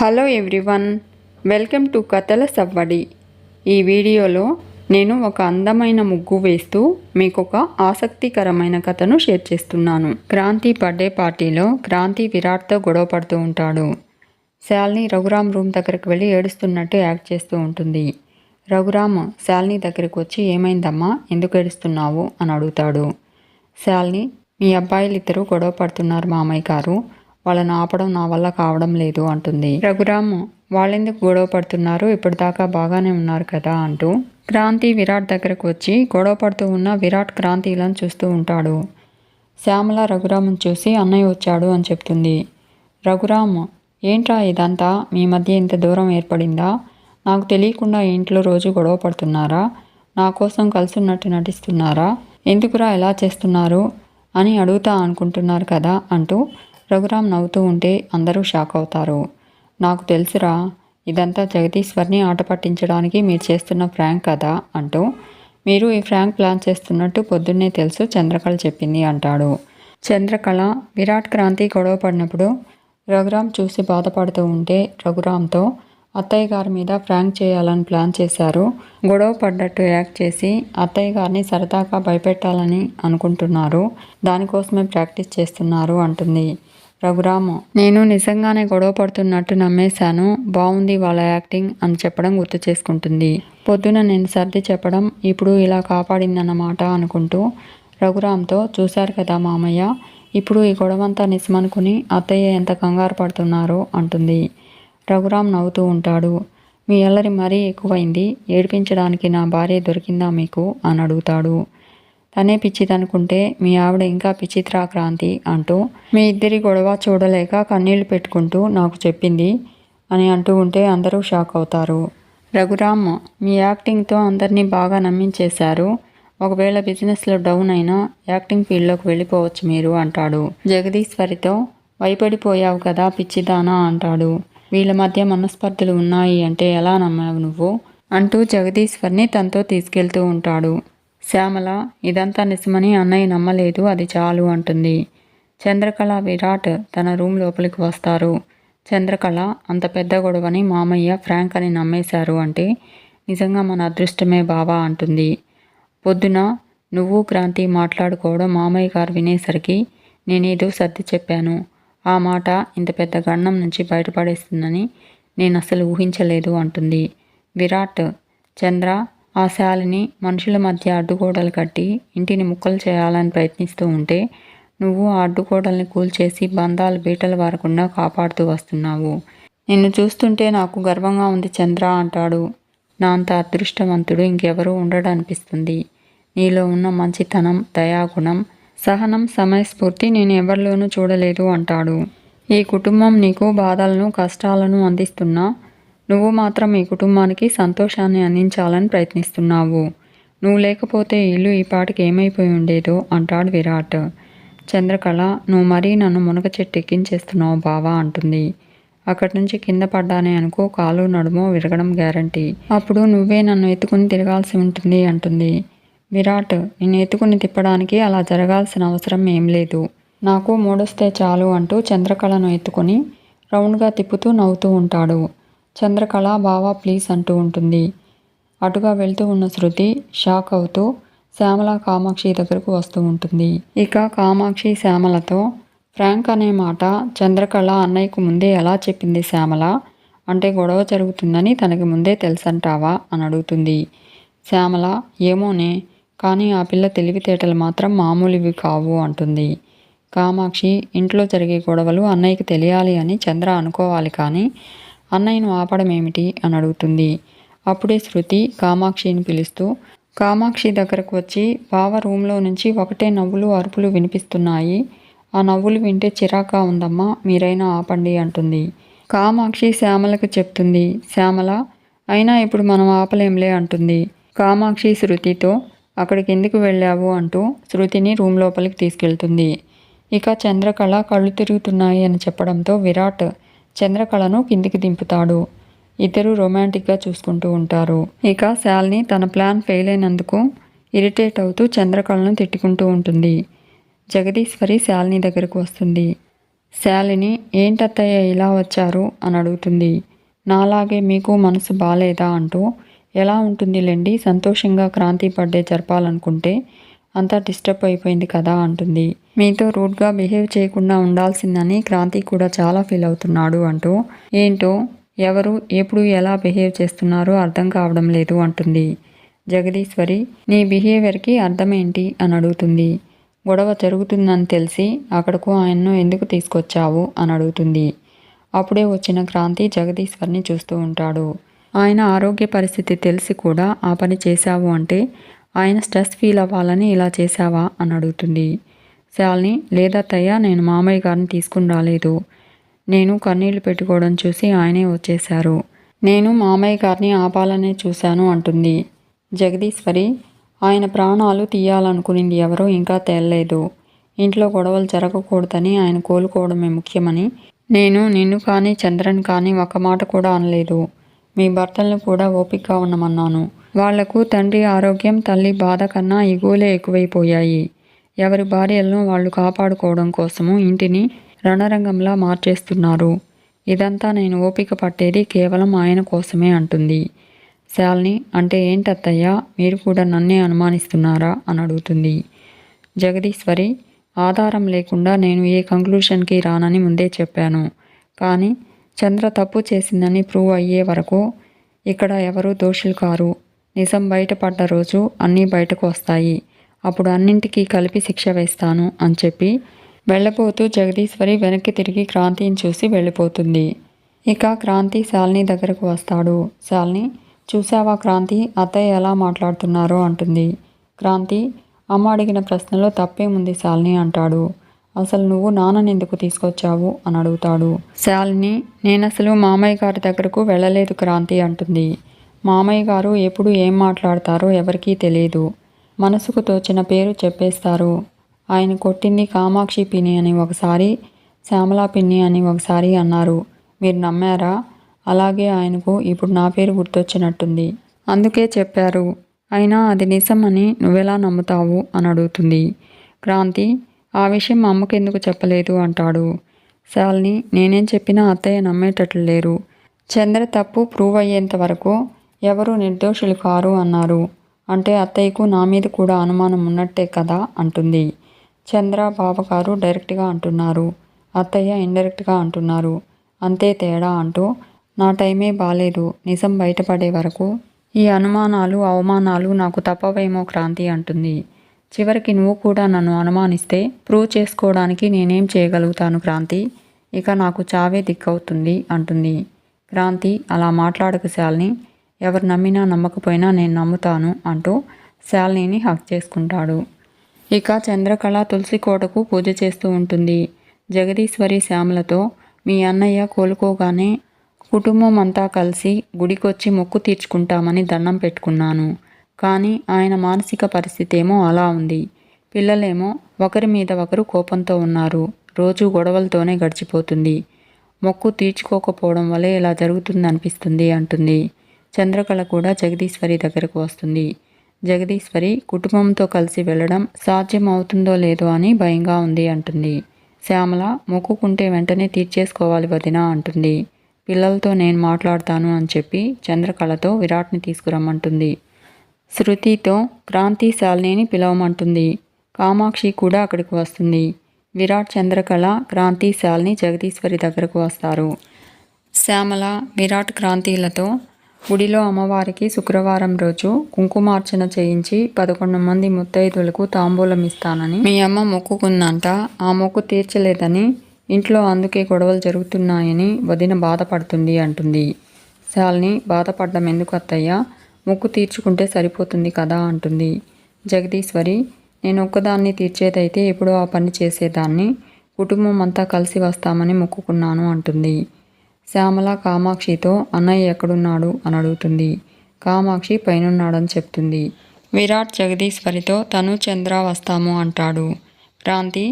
Hello everyone welcome to కథల సవ్వడి. ఈ వీడియోలో నేను ఒక అందమైన ముగ్గు వేస్తూ మీకు ఒక ఆసక్తికరమైన కథను షేర్ చేస్తున్నాను. క్రాంతి బర్త్డే పార్టీలో క్రాంతి విరాట్తో గొడవ పడుతూ ఉంటాడు. శాలిని రఘురామ్ రూమ్ దగ్గరికి వెళ్ళి ఏడుస్తున్నట్టు యాక్ట్ చేస్తూ ఉంటుంది. రఘురామ్ శాలిని దగ్గరికి వచ్చి ఏమైందమ్మా ఎందుకు ఏడుస్తున్నావు? అని అడుగుతాడు. శాలిని మీ అబ్బాయిలు ఇద్దరు గొడవ పడుతున్నారు మామయ్య గారు. వాళ్ళని ఆపడం నా వల్ల కావడం లేదు అంటుంది. రఘురామ్ వాళ్ళెందుకు గొడవ పడుతున్నారు? ఇప్పటిదాకా బాగానే ఉన్నారు కదా అంటూ. క్రాంతి విరాట్ దగ్గరకు వచ్చి గొడవ పడుతూ ఉన్న విరాట్ క్రాంతిలను చూస్తూ ఉంటాడు. శ్యామల రఘురామ్ని చూసి అన్నయ్య వచ్చాడు అని చెప్తుంది. రఘురామ్ ఏంట్రా ఇదంతా? మీ మధ్య ఇంత దూరం ఏర్పడిందా? నాకు తెలియకుండా ఇంట్లో రోజు గొడవ పడుతున్నారా? నా కోసం కలుసున్నట్టు నటిస్తున్నారా? ఎందుకురా ఎలా చేస్తున్నారు? అని అడుగుతా అనుకుంటున్నారు కదా అంటూ రఘురామ్ నవ్వుతూ ఉంటే అందరూ షాక్ అవుతారు. నాకు తెలుసురా ఇదంతా జగదీశ్వర్ని ఆట పట్టించడానికి మీరు చేస్తున్న ఫ్రాంక్ కదా అంటూ మీరు ఈ ఫ్రాంక్ ప్లాన్ చేస్తున్నట్టు పొద్దున్నే తెలుసు చంద్రకళ చెప్పింది అంటాడు. చంద్రకళ విరాట్ క్రాంతి గొడవ పడినప్పుడు రఘురామ్ చూసి బాధపడుతూ ఉంటే రఘురామ్తో అత్తయ్య గారి మీద ఫ్రాంక్ చేయాలని ప్లాన్ చేశారు. గొడవ పడ్డట్టు యాక్ట్ చేసి అత్తయ్య గారిని సరదాగా భయపెట్టాలని అనుకుంటున్నారు. దానికోసమే ప్రాక్టీస్ చేస్తున్నారు అంటుంది. రఘురాము నేను నిజంగానే గొడవ పడుతున్నట్టు నమ్మేశాను. బాగుంది వాళ్ళ యాక్టింగ్ అని చెప్పడం గుర్తు చేసుకుంటుంది. పొద్దున నేను సర్ది చెప్పడం ఇప్పుడు ఇలా కాపాడిందన్నమాట అనుకుంటూ రఘురామ్తో చూశారు కదా మామయ్య ఇప్పుడు ఈ గొడవంతా నిజమనుకుని అత్తయ్య ఎంత కంగారు పడుతున్నారో అంటుంది. రఘురామ్ నవ్వుతూ ఉంటాడు. మీ అల్లరి మరీ ఎక్కువైంది ఏడిపించడానికి నా భార్య దొరికిందా మీకు? అని అడుగుతాడు. తనే పిచ్చిదనుకుంటే మీ ఆవిడ ఇంకా పిచ్చిత్రాక్రాంతి అంటూ మీ ఇద్దరి గొడవ చూడలేక కన్నీళ్ళు పెట్టుకుంటూ నాకు చెప్పింది అని అంటూ ఉంటే అందరూ షాక్ అవుతారు. రఘురామ్ మీ యాక్టింగ్తో అందరినీ బాగా నమ్మించేశారు. ఒకవేళ బిజినెస్లో డౌన్ అయినా యాక్టింగ్ ఫీల్డ్లోకి వెళ్ళిపోవచ్చు మీరు అంటాడు. జగదీశ్వరితో భయపడిపోయావు కదా పిచ్చిదానా అంటాడు. వీళ్ళ మధ్య మనస్పర్ధలు ఉన్నాయి అంటే ఎలా నమ్మావు నువ్వు? అంటూ జగదీశ్వర్ని తనతో తీసుకెళ్తూ ఉంటాడు. శ్యామల ఇదంతా నిజమని అన్నయ్య నమ్మలేదు అది చాలు అంటుంది. చంద్రకళ విరాట్ తన రూమ్ లోపలికి వస్తారు. చంద్రకళ అంత పెద్ద గొడవని మామయ్య ఫ్రాంక్ అని నమ్మేశారు అంటే నిజంగా మన అదృష్టమే బావా అంటుంది. పొద్దున నువ్వు క్రాంతి మాట్లాడుకోవడం మామయ్య గారు వినేసరికి నేనేదో సర్ది చెప్పాను. ఆ మాట ఇంత పెద్ద గండం నుంచి బయటపడేస్తుందని నేను అసలు ఊహించలేదు అంటుంది. విరాట్ చంద్ర ఆ శాలిని మనుషుల మధ్య అడ్డుగోడలు కట్టి ఇంటిని ముక్కలు చేయాలని ప్రయత్నిస్తూ ఉంటే నువ్వు ఆ అడ్డుగోడల్ని కూల్చేసి బంధాలు బీటలు వారకుండా కాపాడుతూ వస్తున్నావు. నిన్ను చూస్తుంటే నాకు గర్వంగా ఉంది చంద్ర అంటాడు. నా అంత అదృష్టవంతుడు ఇంకెవరూ ఉండడనిపిస్తుంది. నీలో ఉన్న మంచితనం దయాగుణం సహనం సమయస్ఫూర్తి నేను ఎవరిలోనూ చూడలేదు అంటాడు. ఈ కుటుంబం నీకు బాధలను కష్టాలను అందిస్తున్నా నువ్వు మాత్రం ఈ కుటుంబానికి సంతోషాన్ని అందించాలని ప్రయత్నిస్తున్నావు. నువ్వు లేకపోతే ఇల్లు ఈ పాటికి ఏమైపోయి ఉండేదో అంటాడు విరాట్. చంద్రకళ నువ్వు మరీ నన్ను మునగ చెట్టు ఎక్కించేస్తున్నావు బావా అంటుంది. అక్కడి నుంచి కింద పడ్డానే అనుకో కాలు నడుమో విరగడం గ్యారంటీ. అప్పుడు నువ్వే నన్ను ఎత్తుకుని తిరగాల్సి ఉంటుంది అంటుంది. విరాట్ నిన్ను ఎత్తుకుని తిప్పడానికి అలా జరగాల్సిన అవసరం ఏం లేదు. నాకు మూడొస్తే చాలు అంటూ చంద్రకళను ఎత్తుకొని రౌండ్గా తిప్పుతూ నవ్వుతూ ఉంటాడు. చంద్రకళ బావా ప్లీజ్ అంటూ ఉంటుంది. అటుగా వెళ్తూ ఉన్న శృతి షాక్ అవుతూ శ్యామల కామాక్షి దగ్గరకు వస్తూ ఉంటుంది. ఇక కామాక్షి శ్యామలతో ఫ్రాంక్ అనే మాట చంద్రకళ అన్నయ్యకు ముందే ఎలా చెప్పింది శ్యామల? అంటే గొడవ జరుగుతుందని తనకి ముందే తెలుసంటావా? అని అడుగుతుంది. శ్యామల ఏమోనే కానీ ఆ పిల్ల తెలివితేటలు మాత్రం మామూలువి కావు అంటుంది. కామాక్షి ఇంట్లో జరిగే గొడవలు అన్నయ్యకి తెలియాలి అని చంద్ర అనుకోవాలి కానీ అన్నయ్యను ఆపడం ఏమిటి అని అడుగుతుంది. అప్పుడే శృతి కామాక్షిని పిలుస్తూ కామాక్షి దగ్గరకు వచ్చి బావ రూమ్లో నుంచి ఒకటే నవ్వులు అరుపులు వినిపిస్తున్నాయి. ఆ నవ్వులు వింటే చిరాకా ఉందమ్మా మీరైనా ఆపండి అంటుంది. కామాక్షి శ్యామలకు చెప్తుంది శ్యామల అయినా ఇప్పుడు మనం ఆపలేంలే అంటుంది. కామాక్షి శృతితో అక్కడికి ఎందుకు వెళ్ళావు? అంటూ శృతిని రూమ్ లోపలికి తీసుకెళ్తుంది. ఇక చంద్రకళ కళ్ళు తిరుగుతున్నాయి అని చెప్పడంతో విరాట్ చంద్రకళను కిందికి దింపుతాడు. ఇద్దరు రొమాంటిక్గా చూసుకుంటూ ఉంటారు. ఇక శాలిని తన ప్లాన్ ఫెయిల్ అయినందుకు ఇరిటేట్ అవుతూ చంద్రకళను తిట్టుకుంటూ ఉంటుంది. జగదీశ్వరి శాలిని దగ్గరకు వస్తుంది. శాలిని ఏంటత్తయ్య ఇలా వచ్చారు? అని అడుగుతుంది. నాలాగే మీకు మనసు బాలేదా? అంటూ ఎలా ఉంటుందిలేండి సంతోషంగా క్రాంతి బర్త్డే జరపాలనుకుంటే అంతా డిస్టర్బ్ అయిపోయింది కదా అంటుంది. మీతో రూడ్గా బిహేవ్ చేయకుండా ఉండాల్సిందని క్రాంతి కూడా చాలా ఫీల్ అవుతున్నాడు అంటూ. ఏంటో? ఎవరు? ఎప్పుడు ఎలా బిహేవ్ చేస్తున్నారో అర్థం కావడం లేదు అంటుంది. జగదీశ్వరి నీ బిహేవియర్కి అర్థమేంటి? అని అడుగుతుంది. గొడవ జరుగుతుందని తెలిసి అక్కడకు ఆయన్ను ఎందుకు తీసుకొచ్చావు? అని అడుగుతుంది. అప్పుడే వచ్చిన క్రాంతి జగదీశ్వర్ని చూస్తూ ఉంటాడు. ఆయన ఆరోగ్య పరిస్థితి తెలిసి కూడా ఆ పని చేశావు అంటే ఆయన స్ట్రెస్ ఫీల్ అవ్వాలని ఇలా చేశావా? అని అడుగుతుంది. శాలిని లేదత్తయ్య నేను మామయ్య గారిని తీసుకుని రాలేదు. నేను కన్నీళ్ళు పెట్టుకోవడం చూసి ఆయనే వచ్చేశారు. నేను మామయ్య గారిని ఆపాలనే చూశాను అంటుంది. జగదీశ్వరి ఆయన ప్రాణాలు తీయాలనుకునింది ఎవరో ఇంకా తేలలేదు. ఇంట్లో గొడవలు జరగకూడదని ఆయన కోలుకోవడమే ముఖ్యమని. నేను నిన్ను కానీ చంద్రన్ కానీ ఒక మాట కూడా అనలేదు. మీ భర్తలను కూడా ఓపికగా ఉండమన్నాను. వాళ్ళకు తండ్రి ఆరోగ్యం తల్లి బాధ కన్నా ఎగువలే ఎక్కువైపోయాయి. ఎవరి భార్యలను వాళ్ళు కాపాడుకోవడం కోసము ఇంటిని రణరంగంలా మార్చేస్తున్నారు. ఇదంతా నేను ఓపిక పట్టేది కేవలం ఆయన కోసమే అంటుంది. శాలిని అంటే ఏంటత్తయ్యా? మీరు కూడా నన్నే అనుమానిస్తున్నారా? అని అడుగుతుంది. జగదీశ్వరి ఆధారం లేకుండా నేను ఏ కంక్లూషన్కి రానని ముందే చెప్పాను. కానీ చంద్ర తప్పు చేసిందని ప్రూవ్ అయ్యే వరకు ఇక్కడ ఎవరు దోషులు కారు. నిజం బయటపడ్డ రోజు అన్నీ బయటకు వస్తాయి. అప్పుడు అన్నింటికీ కలిపి శిక్ష వేస్తాను అని చెప్పి వెళ్ళబోతూ జగదీశ్వరి వెనక్కి తిరిగి క్రాంతిని చూసి వెళ్ళిపోతుంది. ఇక క్రాంతి శాలిని దగ్గరకు వస్తాడు. శాలిని చూసావా క్రాంతి? అత్తయ్య ఎలా మాట్లాడుతున్నారో అంటుంది. క్రాంతి అమ్మ అడిగిన ప్రశ్నలో తప్పేముంది శాలిని అంటాడు. అసలు నువ్వు నాన్నని ఎందుకు తీసుకొచ్చావు? అని అడుగుతాడు. శాలిని నేను అసలు మామయ్య గారి దగ్గరకు వెళ్ళలేదు క్రాంతి అంటుంది. మామయ్య గారు ఎప్పుడు ఏం మాట్లాడతారో ఎవరికీ తెలియదు మనసుకు తోచిన పేరు చెప్పేస్తారు. ఆయన కొట్టింది కామాక్షి పిన్ని అని ఒకసారి శ్యామలా పిన్ని అని ఒకసారి అన్నారు. మీరు నమ్మారా? అలాగే ఆయనకు ఇప్పుడు నా పేరు గుర్తొచ్చినట్టుంది. అందుకే చెప్పారు. అయినా అది నిజమని నువ్వెలా నమ్ముతావు? అని అడుగుతుంది. క్రాంతి ఆ విషయం మా చెప్పలేదు? అంటాడు. శాలిని నేనేం చెప్పినా అత్తయ్య నమ్మేటట్లు లేరు. చంద్ర తప్పు ప్రూవ్ అయ్యేంత వరకు ఎవరు నిర్దోషులు కారు అన్నారు. అంటే అత్తయ్యకు నా మీద కూడా అనుమానం ఉన్నట్టే కదా అంటుంది. చంద్ర బావగారు డైరెక్ట్గా అంటున్నారు. అత్తయ్య ఇండైరెక్ట్గా అంటున్నారు. అంతే తేడా అంటూ నా టైమే బాలేదు నిజం బయటపడే వరకు ఈ అనుమానాలు అవమానాలు నాకు తప్పవేమో క్రాంతి అంటుంది. చివరికి నువ్వు కూడా నన్ను అనుమానిస్తే ప్రూవ్ చేసుకోవడానికి నేనేం చేయగలుగుతాను క్రాంతి? ఇక నాకు చావే దిక్కవుతుంది అంటుంది. క్రాంతి అలా మాట్లాడక శాలిని. ఎవరు నమ్మినా నమ్మకపోయినా నేను నమ్ముతాను అంటూ శాలినిని హక్ చేసుకుంటాడు. ఇక చంద్రకళ తులసి కోటకు పూజ చేస్తూ ఉంటుంది. జగదీశ్వరి శ్యామలతో మీ అన్నయ్య కోలుకోగానే కుటుంబం అంతా కలిసి గుడికొచ్చి మొక్కు తీర్చుకుంటామని దండం పెట్టుకున్నాను. కానీ ఆయన మానసిక పరిస్థితి ఏమో అలా ఉంది. పిల్లలేమో ఒకరి మీద ఒకరు కోపంతో ఉన్నారు. రోజు గొడవలతోనే గడిచిపోతుంది. మొక్కు తీర్చుకోకపోవడం వల్లే ఇలా జరుగుతుంది అనిపిస్తుంది అంటుంది. చంద్రకళ కూడా జగదీశ్వరి దగ్గరకు వస్తుంది. జగదీశ్వరి కుటుంబంతో కలిసి వెళ్ళడం సాధ్యం అవుతుందో లేదో అని భయంగా ఉంది అంటుంది. శ్యామల మొక్కుకుంటే వెంటనే తీర్చేసుకోవాలి వదిన అంటుంది. పిల్లలతో నేను మాట్లాడతాను అని చెప్పి చంద్రకళతో విరాట్ని తీసుకురమ్మంటుంది. శృతితో క్రాంతి శాలినిని పిలవమంటుంది. కామాక్షి కూడా అక్కడికి వస్తుంది. విరాట్ చంద్రకళ క్రాంతి శాలిని జగదీశ్వరి దగ్గరకు వస్తారు. శ్యామల విరాట్ క్రాంతిలతో గుడిలో అమ్మవారికి శుక్రవారం రోజు కుంకుమార్చన చేయించి పదకొండు మంది ముత్తైదులకు తాంబూలం ఇస్తానని మీ అమ్మ మొక్కుకుందంట ఆ మొక్కు తీర్చలేదని ఇంట్లో అందుకే గొడవలు జరుగుతున్నాయని వదిన బాధపడుతుంది అంటుంది. శాలిని బాధపడడం ఎందుకు అత్తయ్య? మొక్కు తీర్చుకుంటే సరిపోతుంది కదా అంటుంది. జగదీశ్వరి నేను ఒక్కదాన్ని తీర్చేదైతే ఎప్పుడో ఆ పని చేసేదాన్ని కుటుంబం అంతా కలిసి వస్తామని మొక్కుకున్నాను అంటుంది. శ్యామల కామాక్షితో అన్నయ్య ఎక్కడున్నాడు అని అడుగుతుంది. కామాక్షి పైనున్నాడని చెప్తుంది. విరాట్ జగదీశ్వరితో తను చంద్ర వస్తాము అంటాడు. క్రాంతి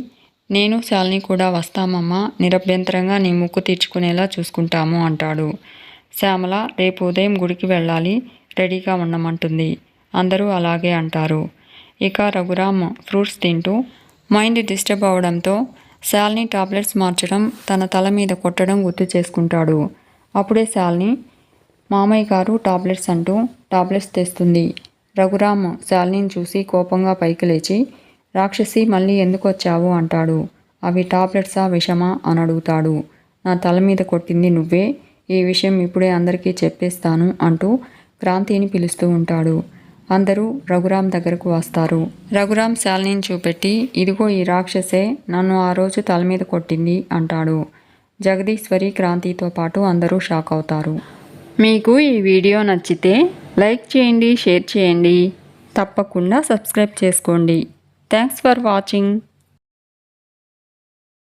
నేను శాలిని కూడా వస్తామమ్మా నిరభ్యంతరంగా నీ ముక్కు తీర్చుకునేలా చూసుకుంటాము అంటాడు. శ్యామల రేపు ఉదయం గుడికి వెళ్ళాలి రెడీగా ఉండమంటుంది. అందరూ అలాగే అంటారు. ఇక రఘురామ్ ఫ్రూట్స్ తింటూ మైండ్ డిస్టర్బ్ అవడంతో శాలిని టాబ్లెట్స్ మార్చడం తన తల మీద కొట్టడం గుర్తు చేసుకుంటాడు. అప్పుడే శాలిని మామయ్య గారు టాబ్లెట్స్ అంటూ టాబ్లెట్స్ తెస్తుంది. రఘురామ్ శాలిని చూసి కోపంగా పైకి లేచి రాక్షసి మళ్ళీ ఎందుకు వచ్చావు? అంటాడు. అవి టాబ్లెట్సా విషమా? అని అడుగుతాడు. నా తల మీద కొట్టింది నువ్వే. ఈ విషయం ఇప్పుడే అందరికీ చెప్పేస్తాను అంటూ క్రాంతిని పిలుస్తూ ఉంటాడు. అందరూ రఘురామ్ దగ్గరకు వస్తారు. రఘురామ్ శాలిని చూపెట్టి ఇదిగో ఈ రాక్షసే నన్ను ఆ రోజు తల మీద కొట్టింది అంటాడు. జగదీశ్వరి క్రాంతితో పాటు అందరూ షాక్ అవుతారు. మీకు ఈ వీడియో నచ్చితే లైక్ చేయండి షేర్ చేయండి. తప్పకుండా సబ్స్క్రైబ్ చేసుకోండి. Thanks for watching.